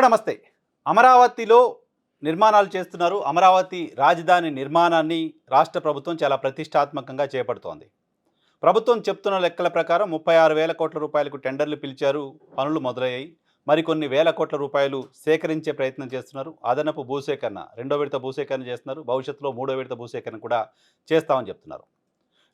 Hello నమస్తే. అమరావతిలో నిర్మాణాలు చేస్తున్నారు. అమరావతి రాజధాని నిర్మాణాన్ని రాష్ట్ర ప్రభుత్వం చాలా ప్రతిష్టాత్మకంగా చేపడుతోంది. ప్రభుత్వం చెప్తున్న లెక్కల ప్రకారం ముప్పై ఆరు వేల కోట్ల రూపాయలకు టెండర్లు పిలిచారు. పనులు మొదలయ్యాయి. మరికొన్ని వేల కోట్ల రూపాయలు సేకరించే ప్రయత్నం చేస్తున్నారు. అదనపు భూసేకరణ రెండో విడత భూసేకరణ చేస్తున్నారు. భవిష్యత్తులో మూడో విడత భూసేకరణ కూడా చేస్తామని చెప్తున్నారు.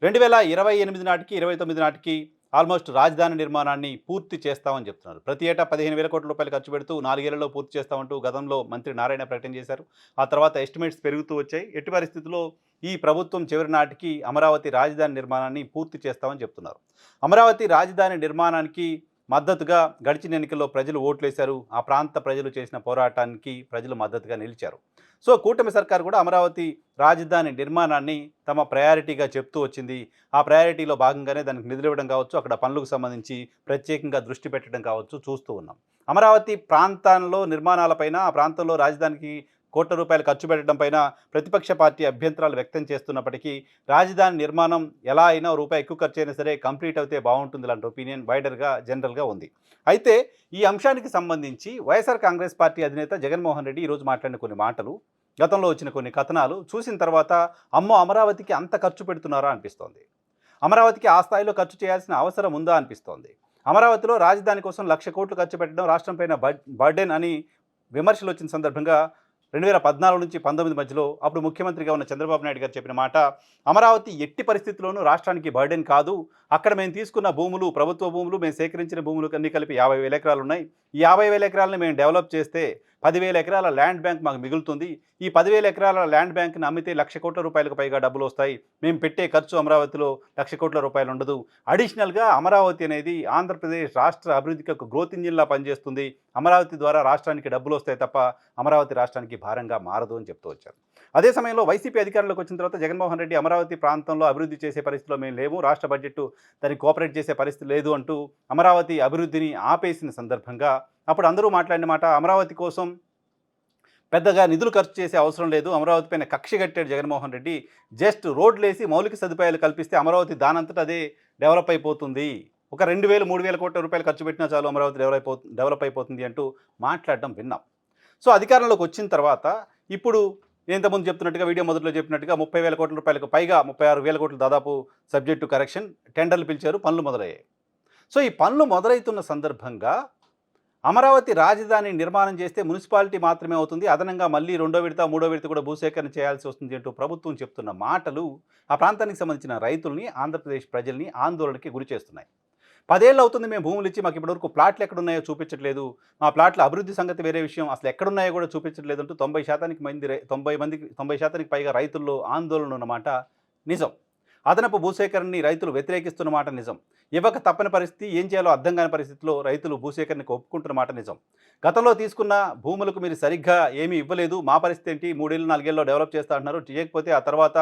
రెండు వేల ఇరవై ఎనిమిది నాటికి ఇరవై తొమ్మిది నాటికి ఆల్మోస్ట్ రాజధాని నిర్మాణాన్ని పూర్తి చేస్తామని చెప్తున్నారు. ప్రతి ఏటా పదిహేను వేల కోట్ల రూపాయలు ఖర్చు పెడుతూ నాలుగేళ్ళలో పూర్తి చేస్తామంటూ గతంలో మంత్రి నారాయణ ప్రకటన చేశారు. ఆ తర్వాత ఎస్టిమేట్స్ పెరుగుతూ వచ్చాయి. ఎట్టి పరిస్థితుల్లో ఈ ప్రభుత్వం చివరి నాటికి అమరావతి రాజధాని నిర్మాణాన్ని పూర్తి చేస్తామని చెప్తున్నారు. అమరావతి రాజధాని నిర్మాణానికి మద్దతుగా గడిచిన ఎన్నికల్లో ప్రజలు ఓట్లేశారు. ఆ ప్రాంత ప్రజలు చేసిన పోరాటానికి ప్రజలు మద్దతుగా నిలిచారు. సో కూటమి సర్కార్ కూడా అమరావతి రాజధాని నిర్మాణాన్ని తమ ప్రయారిటీగా చెప్తూ వచ్చింది. ఆ ప్రయారిటీలో భాగంగానే దానికి నిధులు ఇవ్వడం కావచ్చు అక్కడ పనులకు సంబంధించి ప్రత్యేకంగా దృష్టి పెట్టడం కావచ్చు చూస్తూ ఉన్నాం. అమరావతి ప్రాంతంలో నిర్మాణాలపైన ఆ ప్రాంతంలో రాజధానికి కోట్ల రూపాయలు ఖర్చు పెట్టడం పైన ప్రతిపక్ష పార్టీ అభ్యంతరాలు వ్యక్తం చేస్తున్నప్పటికీ రాజధాని నిర్మాణం ఎలా అయినా రూపాయి ఎక్కువ ఖర్చు అయినా సరే కంప్లీట్ అయితే బాగుంటుంది లాంటి ఒపీనియన్ వైడర్గా జనరల్గా ఉంది. అయితే ఈ అంశానికి సంబంధించి వైఎస్ఆర్ కాంగ్రెస్ పార్టీ అధినేత జగన్మోహన్ రెడ్డి ఈరోజు మాట్లాడిన కొన్ని మాటలు గతంలో వచ్చిన కొన్ని కథనాలు చూసిన తర్వాత అమ్మో అమరావతికి అంత ఖర్చు పెడుతున్నారా అనిపిస్తోంది. అమరావతికి ఆ స్థాయిలో ఖర్చు చేయాల్సిన అవసరం ఉందా అనిపిస్తోంది. అమరావతిలో రాజధాని కోసం లక్ష కోట్లు ఖర్చు పెట్టడం రాష్ట్రం పైన బర్డెన్ అని విమర్శలు వచ్చిన సందర్భంగా రెండు వేల పద్నాలుగు నుంచి పంతొమ్మిది మధ్యలో అప్పుడు ముఖ్యమంత్రిగా ఉన్న చంద్రబాబు నాయుడు గారు చెప్పిన మాట అమరావతి ఎట్టి పరిస్థితుల్లోనూ రాష్ట్రానికి బర్డెన్ కాదు. అక్కడ మేము తీసుకున్న భూములు ప్రభుత్వ భూములు మేము సేకరించిన భూములు అన్ని కలిపి యాభై వేల ఎకరాలు ఉన్నాయి. ఈ యాభై వేల ఎకరాలను మేము డెవలప్ చేస్తే పదివేల ఎకరాల ల్యాండ్ బ్యాంక్ మాకు మిగులుతుంది. ఈ పదివేల ఎకరాల ల్యాండ్ బ్యాంక్ని అమ్మితే లక్ష కోట్ల రూపాయలకు పైగా డబ్బులు వస్తాయి. మేము పెట్టే ఖర్చు అమరావతిలో లక్ష కోట్ల రూపాయలు ఉండదు. అడిషనల్గా అమరావతి అనేది ఆంధ్రప్రదేశ్ రాష్ట్ర అభివృద్ధికి ఒక గ్రోత్ ఇంజిన్లా పనిచేస్తుంది. అమరావతి ద్వారా రాష్ట్రానికి డబ్బులు వస్తాయి తప్ప అమరావతి రాష్ట్రానికి భారంగా మారదు అని చెప్తూ వచ్చారు. అదే సమయంలో వైసీపీ అధికారంలోకి వచ్చిన తర్వాత జగన్మోహన్ రెడ్డి అమరావతి ప్రాంతంలో అభివృద్ధి చేసే పరిస్థితిలో మేము లేవు. రాష్ట్ర బడ్జెట్ దానికి కోఆపరేట్ చేసే పరిస్థితి లేదు అంటూ అమరావతి అభివృద్ధిని ఆపేసిన సందర్భంగా అప్పుడు అందరూ మాట్లాడిన మాట అమరావతి కోసం పెద్దగా నిధులు ఖర్చు చేసే అవసరం లేదు. అమరావతి పైన కక్ష కట్టాడు జగన్మోహన్ రెడ్డి. జస్ట్ రోడ్లేసి మౌలిక సదుపాయాలు కల్పిస్తే అమరావతి దానంతట అదే డెవలప్ అయిపోతుంది. ఒక రెండు వేలు మూడు వేల కోట్ల రూపాయలు ఖర్చు పెట్టినా చాలు అమరావతి డెవలప్ అయిపో డెవలప్ అయిపోతుంది అంటూ మాట్లాడడం విన్నాం. సో అధికారంలోకి వచ్చిన తర్వాత ఇప్పుడు నేను ఇంతకుముందు చెప్తున్నట్టుగా వీడియో మొదట్లో చెప్పినట్టుగా ముప్పై వేల కోట్ల రూపాయలకు పైగా ముప్పై ఆరు వేల కోట్లు దాదాపు సబ్జెక్టు కరెక్షన్ టెండర్లు పిలిచారు పనులు మొదలయ్యాయి. సో ఈ పనులు మొదలవుతున్న సందర్భంగా అమరావతి రాజధాని నిర్మాణం చేస్తే మున్సిపాలిటీ మాత్రమే అవుతుంది. అదనంగా మళ్ళీ రెండో విడత మూడో విడత కూడా భూసేకరణ చేయాల్సి వస్తుంది అంటూ ప్రభుత్వం చెప్తున్న మాటలు ఆ ప్రాంతానికి సంబంధించిన రైతుల్ని ఆంధ్రప్రదేశ్ ప్రజల్ని ఆందోళనకి గురి చేస్తున్నాయి. పదేళ్ళు అవుతుంది మేము భూములు ఇచ్చి మాకు ఇప్పటివరకు ప్లాట్లు ఎక్కడున్నాయో చూపించట్లేదు. మా ప్లాట్ల అభివృద్ధి సంగతి వేరే విషయం. అసలు ఎక్కడున్నాయో కూడా చూపించట్లేదు అంటూ తొంభై శాతానికి మంది తొంభై మందికి తొంభై శాతానికి పైగా రైతుల్లో ఆందోళన ఉన్నమాట. నిజం. అదనపు భూసేకరణని రైతులు వ్యతిరేకిస్తున్న మాట నిజం. ఇవ్వక తప్పని పరిస్థితి ఏం చేయాలో అర్థం కాని పరిస్థితిలో రైతులు భూసేకరణకు ఒప్పుకుంటున్న మాట నిజం. గతంలో తీసుకున్న భూములకు మీరు సరిగ్గా ఏమీ ఇవ్వలేదు మా పరిస్థితి ఏంటి మూడేళ్ళు నాలుగేళ్ళలో డెవలప్ చేస్తా అంటున్నారు. చేయకపోతే ఆ తర్వాత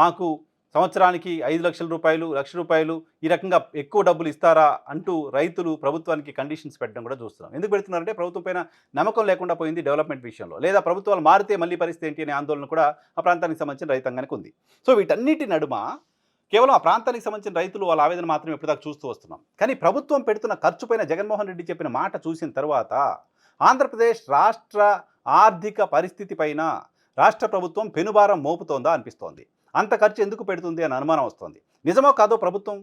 మాకు సంవత్సరానికి ఐదు లక్షల రూపాయలు లక్ష రూపాయలు ఈ రకంగా ఎక్కువ డబ్బులు ఇస్తారా అంటూ రైతులు ప్రభుత్వానికి కండిషన్స్ పెట్టడం కూడా చూస్తున్నాం. ఎందుకు పెడుతున్నారంటే ప్రభుత్వం పైన నమ్మకం లేకుండా పోయింది డెవలప్మెంట్ విషయంలో. లేదా ప్రభుత్వాలు మారితే మళ్ళీ పరిస్థితి ఏంటి అనే ఆందోళన కూడా ఆ ప్రాంతానికి సంబంధించిన రైతాంగానికి ఉంది. సో వీటన్నిటి నడుమ కేవలం ఆ ప్రాంతానికి సంబంధించిన రైతులు వాళ్ళ ఆవేదన మాత్రం ఇప్పటిదాకా చూస్తూ వస్తున్నాం. కానీ ప్రభుత్వం పెడుతున్న ఖర్చుపైన జగన్మోహన్ రెడ్డి చెప్పిన మాట చూసిన తర్వాత ఆంధ్రప్రదేశ్ రాష్ట్ర ఆర్థిక పరిస్థితి పైన రాష్ట్ర ప్రభుత్వం పెనుభారం మోపుతోందా అనిపిస్తోంది. అంత ఖర్చు ఎందుకు పెడుతుంది అని అనుమానం వస్తోంది. నిజమో కాదో ప్రభుత్వం?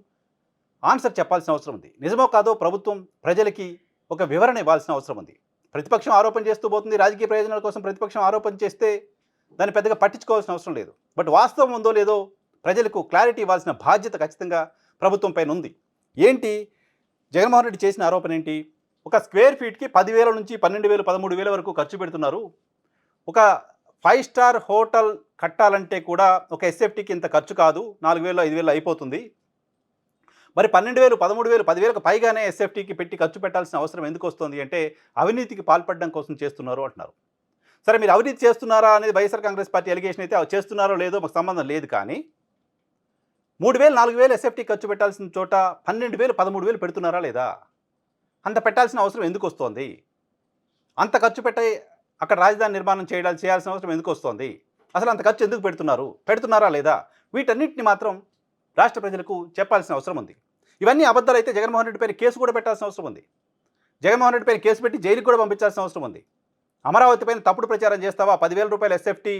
ఆన్సర్ చెప్పాల్సిన అవసరం ఉంది. నిజమో కాదో ప్రభుత్వం ప్రజలకి ఒక వివరణ ఇవ్వాల్సిన అవసరం ఉంది. ప్రతిపక్షం ఆరోపణ చేస్తూ పోతుంది. రాజకీయ ప్రయోజనాల కోసం ప్రతిపక్షం ఆరోపణ చేస్తే దాన్ని పెద్దగా పట్టించుకోవాల్సిన అవసరం లేదు. బట్ వాస్తవం ఉందో లేదో ప్రజలకు క్లారిటీ ఇవ్వాల్సిన బాధ్యత ఖచ్చితంగా ప్రభుత్వం పైన ఉంది. ఏంటి? జగన్మోహన్ రెడ్డి చేసిన ఆరోపణ ఏంటి? ఒక స్క్వేర్ ఫీట్కి పదివేల నుంచి పన్నెండు వేలు పదమూడు వేల వరకు ఖర్చు పెడుతున్నారు. ఒక ఫైవ్ స్టార్ హోటల్ కట్టాలంటే కూడా ఒక ఎస్ఎఫ్టీకి ఇంత ఖర్చు కాదు. నాలుగు వేలు ఐదు వేలు అయిపోతుంది. మరి పన్నెండు వేలు పదమూడు వేలు పదివేలకు పైగానే ఎస్ఎఫ్టీకి పెట్టి ఖర్చు పెట్టాల్సిన అవసరం ఎందుకు వస్తుంది అంటే అవినీతికి పాల్పడడం కోసం చేస్తున్నారు అంటున్నారు. సరే మీరు అవినీతి చేస్తున్నారా అనేది వైఎస్ఆర్ కాంగ్రెస్ పార్టీ ఎలిగేషన్ అయితే అవి చేస్తున్నారో లేదో మాకు సంబంధం లేదు కానీ మూడు వేలు నాలుగు వేలు ఎస్ఎఫ్టీ ఖర్చు పెట్టాల్సిన చోట పన్నెండు వేలు పదమూడు వేలు పెడుతున్నారా లేదా? అంత పెట్టాల్సిన అవసరం ఎందుకు వస్తోంది? అంత ఖర్చు పెట్టే అక్కడ రాజధాని నిర్మాణం చేయడాలి చేయాల్సిన అవసరం ఎందుకు వస్తోంది? అసలు అంత ఖర్చు ఎందుకు పెడుతున్నారు? పెడుతున్నారా లేదా? వీటన్నిటిని మాత్రం రాష్ట్ర ప్రజలకు చెప్పాల్సిన అవసరం ఉంది. ఇవన్నీ అబద్ధాలు అయితే జగన్మోహన్ రెడ్డి పైన కేసు కూడా పెట్టాల్సిన అవసరం ఉంది. జగన్మోహన్ రెడ్డి పైన కేసు పెట్టి జైలుకి కూడా పంపించాల్సిన అవసరం ఉంది. అమరావతి పైన తప్పుడు ప్రచారం చేస్తావా? పదివేల రూపాయలు ఎస్ఎఫ్టీ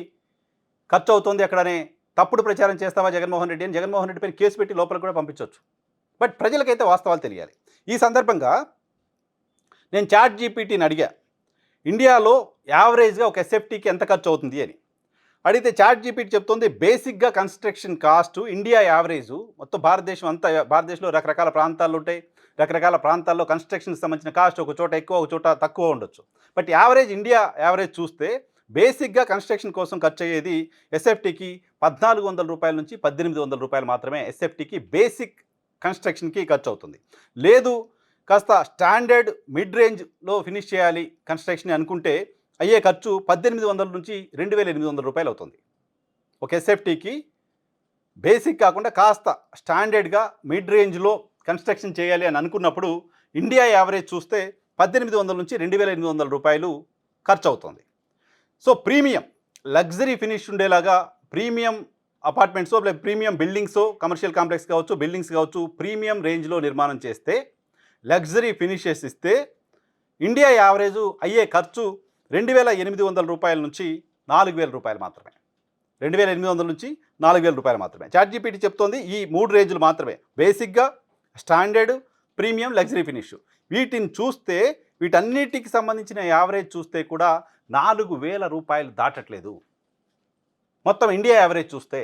ఖర్చు అవుతుంది అక్కడనే. తప్పుడు ప్రచారం చేస్తావా జగన్మోహన్ రెడ్డి అని? జగన్మోహన్ రెడ్డి పైన కేసు పెట్టి లోపలికి కూడా పంపించవచ్చు బట్ ప్రజలకైతే వాస్తవాలు తెలియాలి. ఈ సందర్భంగా నేను చాట్ జీపీటీని అడిగా ఇండియాలో యావరేజ్గా ఒక ఎస్ఎఫ్టీకి ఎంత ఖర్చు అవుతుంది అని. అడిగితే చాట్ జీపీటీ చెప్తుంది బేసిక్గా కన్స్ట్రక్షన్ కాస్ట్ ఇండియా యావరేజ్ మొత్తం భారతదేశం అంతా భారతదేశంలో రకరకాల ప్రాంతాలు ఉంటాయి. రకరకాల ప్రాంతాల్లో కన్స్ట్రక్షన్కి సంబంధించిన కాస్ట్ ఒక చోట ఎక్కువ ఒక చోట తక్కువ ఉండొచ్చు. బట్ యావరేజ్ ఇండియా యావరేజ్ చూస్తే బేసిక్గా కన్స్ట్రక్షన్ కోసం ఖర్చు అయ్యేది ఎస్ఎఫ్టీకి పద్నాలుగు వందల రూపాయల నుంచి పద్దెనిమిది వందల రూపాయలు మాత్రమే ఎస్ఎఫ్టీకి బేసిక్ కన్స్ట్రక్షన్కి ఖర్చు అవుతుంది లేదు కాస్త స్టాండర్డ్ మిడ్ రేంజ్లో ఫినిష్ చేయాలి కన్స్ట్రక్షన్ అనుకుంటే అయ్యే ఖర్చు పద్దెనిమిది వందల నుంచి రెండు వేల ఎనిమిది వందల రూపాయలు అవుతుంది. ఒక ఎస్ఎఫ్టీకి బేసిక్ కాకుండా కాస్త స్టాండర్డ్గా మిడ్ రేంజ్లో కన్స్ట్రక్షన్ చేయాలి అని అనుకున్నప్పుడు ఇండియా యావరేజ్ చూస్తే పద్దెనిమిది వందల నుంచి రెండు వేల ఎనిమిది వందల రూపాయలు ఖర్చు అవుతుంది సో ప్రీమియం లగ్జరీ ఫినిష్ ఉండేలాగా ప్రీమియం అపార్ట్మెంట్సో లేదా ప్రీమియం బిల్డింగ్స్ కమర్షియల్ కాంప్లెక్స్ కావచ్చు బిల్డింగ్స్ కావచ్చు ప్రీమియం రేంజ్లో నిర్మాణం చేస్తే లగ్జరీ ఫినిషెస్ ఇస్తే ఇండియా యావరేజ్ అయ్యే ఖర్చు రెండు వేల ఎనిమిది వందల రూపాయల నుంచి నాలుగు వేల రూపాయలు మాత్రమే. రెండు వేల ఎనిమిది వందల నుంచి నాలుగు వేల రూపాయలు మాత్రమే. చాట్ జీపీటీ చెప్తోంది ఈ మూడు రేంజ్లు మాత్రమే. బేసిక్గా స్టాండర్డ్ ప్రీమియం లగ్జరీ ఫినిష్. వీటిని చూస్తే వీటన్నిటికి సంబంధించిన యావరేజ్ చూస్తే కూడా నాలుగు వేల రూపాయలు దాటట్లేదు. మొత్తం ఇండియా యావరేజ్ చూస్తే.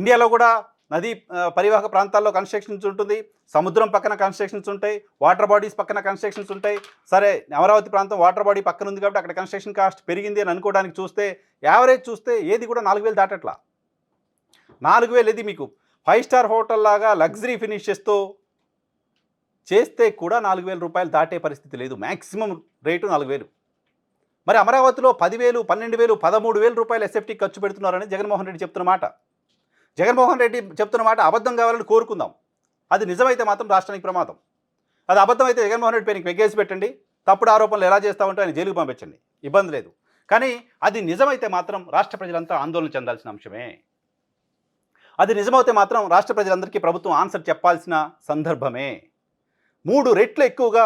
ఇండియాలో కూడా నదీ పరివాహక ప్రాంతాల్లో కన్స్ట్రక్షన్స్ ఉంటుంది. సముద్రం పక్కన కన్స్ట్రక్షన్స్ ఉంటాయి. వాటర్ బాడీస్ పక్కన కన్స్ట్రక్షన్స్ ఉంటాయి. సరే అమరావతి ప్రాంతం వాటర్ బాడీ పక్కన ఉంది కాబట్టి అక్కడ కన్స్ట్రక్షన్ కాస్ట్ పెరిగింది అని అనుకోవడానికి చూస్తే యావరేజ్ చూస్తే ఏది కూడా నాలుగు వేలు దాటట్లా. నాలుగు వేలు ఇది మీకు? ఫైవ్ స్టార్ హోటల్ లాగా లగ్జరీ ఫినిషెస్తో చేస్తే కూడా నాలుగు వేల రూపాయలు దాటే పరిస్థితి లేదు. మ్యాక్సిమం రేటు నాలుగు వేలు. మరి అమరావతిలో పదివేలు పన్నెండు వేలు పదమూడు వేల రూపాయలు ఎస్ఎఫ్టీ ఖర్చు పెడుతున్నారని జగన్మోహన్ రెడ్డి చెప్తున్న మాట. జగన్మోహన్ రెడ్డి చెప్తున్న మాట అబద్ధం కావాలని కోరుకుందాం. అది నిజమైతే మాత్రం రాష్ట్రానికి ప్రమాదం. అది అబద్ధం అయితే జగన్మోహన్ రెడ్డి పేరుకి వెగ్గేసి పెట్టండి. తప్పుడు ఆరోపణలు ఎలా చేస్తామంటే ఆయన జైలుకు పంపించండి. ఇబ్బంది లేదు. కానీ అది నిజమైతే మాత్రం రాష్ట్ర ప్రజలంతా ఆందోళన చెందాల్సిన అంశమే. అది నిజమైతే మాత్రం రాష్ట్ర ప్రజలందరికీ ప్రభుత్వం ఆన్సర్ చెప్పాల్సిన సందర్భమే. మూడు రెట్లు ఎక్కువగా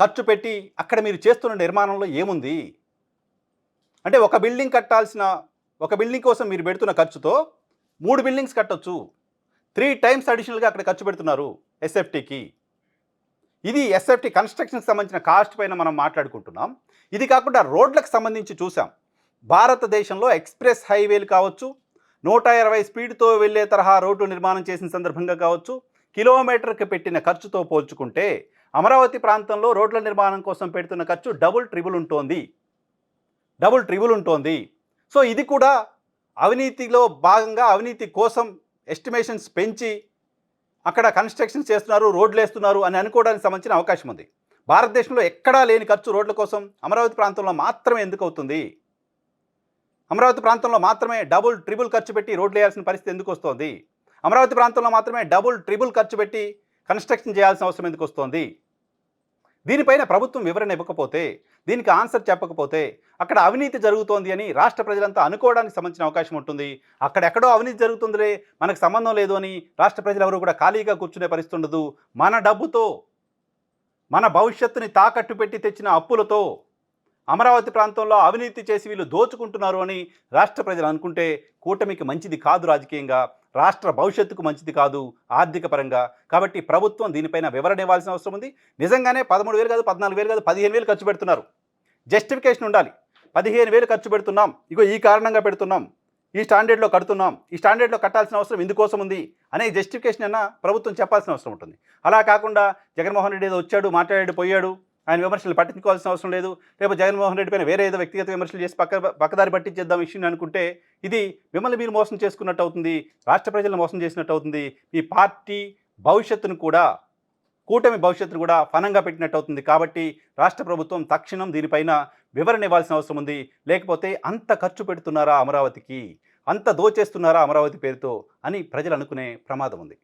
ఖర్చు పెట్టి అక్కడ మీరు చేస్తున్న నిర్మాణంలో ఏముంది? అంటే ఒక బిల్డింగ్ కట్టాల్సిన ఒక బిల్డింగ్ కోసం మీరు పెడుతున్న ఖర్చుతో మూడు బిల్డింగ్స్ కట్టొచ్చు. త్రీ టైమ్స్ అడిషనల్గా అక్కడ ఖర్చు పెడుతున్నారు ఎస్ఎఫ్టీకి. ఇది ఎస్ఎఫ్టీ కన్స్ట్రక్షన్కి సంబంధించిన కాస్ట్ పైన మనం మాట్లాడుకుంటున్నాం. ఇది కాకుండా రోడ్లకు సంబంధించి చూసాం భారతదేశంలో ఎక్స్ప్రెస్ హైవేలు కావచ్చు నూట ఇరవై స్పీడ్తో వెళ్ళే తరహా రోడ్డు నిర్మాణం చేసిన సందర్భంగా కావచ్చు కిలోమీటర్కి పెట్టిన ఖర్చుతో పోల్చుకుంటే అమరావతి ప్రాంతంలో రోడ్ల నిర్మాణం కోసం పెడుతున్న ఖర్చు డబుల్ ట్రిబుల్ ఉంటుంది. డబుల్ ట్రిబుల్ ఉంటుంది. సో ఇది కూడా అవినీతిలో భాగంగా అవినీతి కోసం ఎస్టిమేషన్స్ పెంచి అక్కడ కన్స్ట్రక్షన్ చేస్తున్నారు రోడ్లు వేస్తున్నారు అని అనుకోవడానికి సంబంధించిన అవకాశం ఉంది. భారతదేశంలో ఎక్కడా లేని ఖర్చు రోడ్ల కోసం అమరావతి ప్రాంతంలో మాత్రమే ఎందుకు అవుతుంది? అమరావతి ప్రాంతంలో మాత్రమే డబుల్ ట్రిబుల్ ఖర్చు పెట్టి రోడ్లు వేయాల్సిన పరిస్థితి ఎందుకు వస్తుంది? అమరావతి ప్రాంతంలో మాత్రమే డబుల్ ట్రిబుల్ ఖర్చు పెట్టి కన్స్ట్రక్షన్ చేయాల్సిన అవసరం ఎందుకు వస్తోంది? దీనిపైన ప్రభుత్వం వివరణ ఇవ్వకపోతే దీనికి ఆన్సర్ చెప్పకపోతే అక్కడ అవినీతి జరుగుతోంది అని రాష్ట్ర ప్రజలంతా అనుకోవడానికి సంబంధించిన అవకాశం ఉంటుంది. అక్కడెక్కడో అవినీతి జరుగుతుందిలే మనకు సంబంధం లేదు అని రాష్ట్ర ప్రజలు ఎవరు కూడా ఖాళీగా కూర్చునే పరిస్థితి ఉండదు. మన డబ్బుతో మన భవిష్యత్తుని తాకట్టు పెట్టి తెచ్చిన అప్పులతో అమరావతి ప్రాంతంలో అవినీతి చేసి వీళ్ళు దోచుకుంటున్నారు అని రాష్ట్ర ప్రజలు అనుకుంటే కూటమికి మంచిది కాదు రాజకీయంగా. రాష్ట్ర భవిష్యత్తుకు మంచిది కాదు ఆర్థిక పరంగా కాబట్టి ప్రభుత్వం దీనిపైన వివరణ ఇవ్వాల్సిన అవసరం ఉంది. నిజంగానే పదమూడు వేలు కాదు పద్నాలుగు వేలు కాదు పదిహేను వేలు ఖర్చు పెడుతున్నారు. జస్టిఫికేషన్ ఉండాలి. పదిహేను వేలు ఖర్చు పెడుతున్నాం. ఇగో ఈ కారణంగా పెడుతున్నాం. ఈ స్టాండర్డ్లో కడుతున్నాం. ఈ స్టాండర్డ్లో కట్టాల్సిన అవసరం ఇందుకోసం ఉంది అనే జస్టిఫికేషన్ అన్న ప్రభుత్వం చెప్పాల్సిన అవసరం ఉంటుంది. అలా కాకుండా జగన్మోహన్ రెడ్డి ఏదో వచ్చాడు మాట్లాడాడు పోయాడు ఆయన విమర్శలు పట్టించుకోవాల్సిన అవసరం లేదు. రేపు జగన్మోహన్ రెడ్డి పైన వేరే ఏదో వ్యక్తిగత విమర్శలు చేసి పక్క పక్కదారి పట్టించేద్దాం ఇష్యూని అనుకుంటే ఇది మిమ్మల్ని మీరు మోసం చేసుకున్నట్టు అవుతుంది రాష్ట్ర ప్రజలను మోసం చేసినట్టు అవుతుంది మీ పార్టీ భవిష్యత్తును కూడా కూటమి భవిష్యత్తును కూడా ఫనంగా పెట్టినట్టు అవుతుంది. కాబట్టి రాష్ట్ర ప్రభుత్వం తక్షణం దీనిపైన వివరణ ఇవ్వాల్సిన అవసరం ఉంది. లేకపోతే అంత ఖర్చు పెడుతున్నారా అమరావతికి? అంత దోచేస్తున్నారా అమరావతి పేరుతో? అని ప్రజలు అనుకునే ప్రమాదం ఉంది.